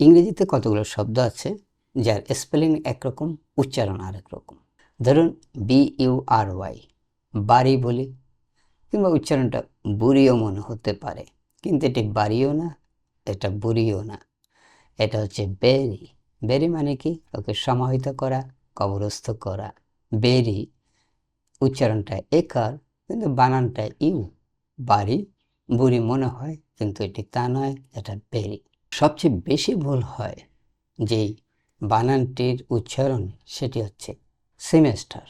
ইংরেজিতে কতগুলো শব্দ আছে, যার স্পেলিং একরকম, উচ্চারণ আরেক রকম? ধরুন বি ইউ আর ওয়াই বাড়ি বলি, কিংবা উচ্চারণটা বুড়িও মনে হতে পারে, কিন্তু এটি বাড়িও না, এটা বুড়িও না। এটা হচ্ছে বেরি। বেরি মানে কি? ওকে সমাহিত করা, কবরস্থ করা। বেরি উচ্চারণটা একার, কিন্তু বানানটা ইউ। বাড়ি, বুড়ি মনে হয়, কিন্তু এটি তা নয়, এটা বেরি। সবচেয়ে বেশি ভুল হয় যেই বানানটির উচ্চারণ সেটি হচ্ছে সেমেস্টার।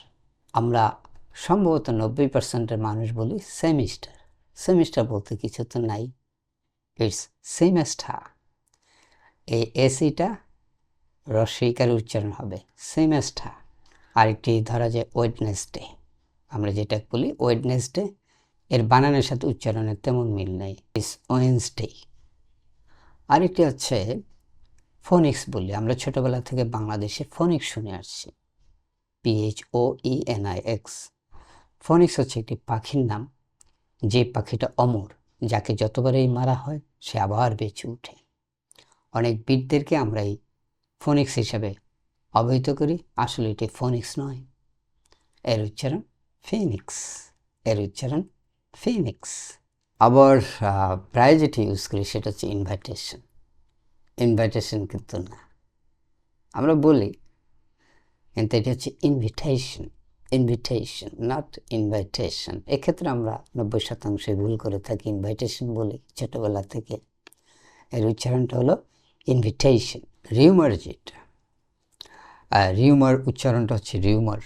আমরা সম্ভবত নব্বই পার্সেন্টের মানুষ বলি সেমিস্টার। সেমিস্টার বলতে কিছু তো নাই। ইটস সেমেস্টার এই এসিটা রসিকার উচ্চারণ হবে। সেমেস্টার আরেকটি ধরা যায় ওয়েডনেসডে আমরা যেটা বলি ওয়েডনেসডে এর বানানের সাথে উচ্চারণের তেমন মিল নেই। ইস ওয়েন্সডে আরেকটি হচ্ছে ফোনিক্স বলি। আমরা ছোটবেলা থেকে বাংলাদেশে ফোনিক্স শুনে আসছি। P H O E N I X phoenix হচ্ছে একটি পাখির নাম। যে পাখিটা অমর, যাকে যতবারই মারা হয় সে আবার বেঁচে ওঠে। অনেক বীরদেরকে আমরা এই ফোনিক্স হিসাবে অবহিত করি। আসলে এটি ফোনিক্স নয়। এর উচ্চারণ ফিনিক্স। এর উচ্চারণ ফিনিক্স। আবার প্রায় যেটি ইউজ করি সেটা হচ্ছে ইনভাইটেশন। ইনভাইটেশন কিন্তু না। আমরা বলি কিন্তু এটি হচ্ছে ইনভিটেশন ইনভিটেশন নট ইনভাইটেশন এক্ষেত্রে আমরা নব্বই শতাংশই ভুল করে থাকি ইনভাইটেশন বলি ছোটোবেলা থেকে। এর উচ্চারণটা হলো ইনভিটেশন রিউমার যেটা। রিউমার উচ্চারণটা হচ্ছে রিউমার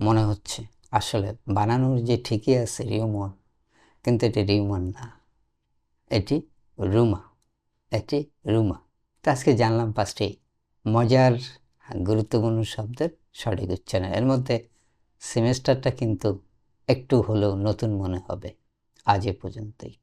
মনে হচ্ছে। আসলে বানানোর যে ঠিকই আছে রিউমার কিন্তু এটি রিউমার না। এটি রুমা এটি রুমা তো আজকে জানলাম পাঁচটি মজার, গুরুত্বপূর্ণ শব্দের সঠিক উচ্চারণ। এর মধ্যে সেমেস্টারটা কিন্তু একটু হলেও নতুন মনে হবে আজ এ পর্যন্তই।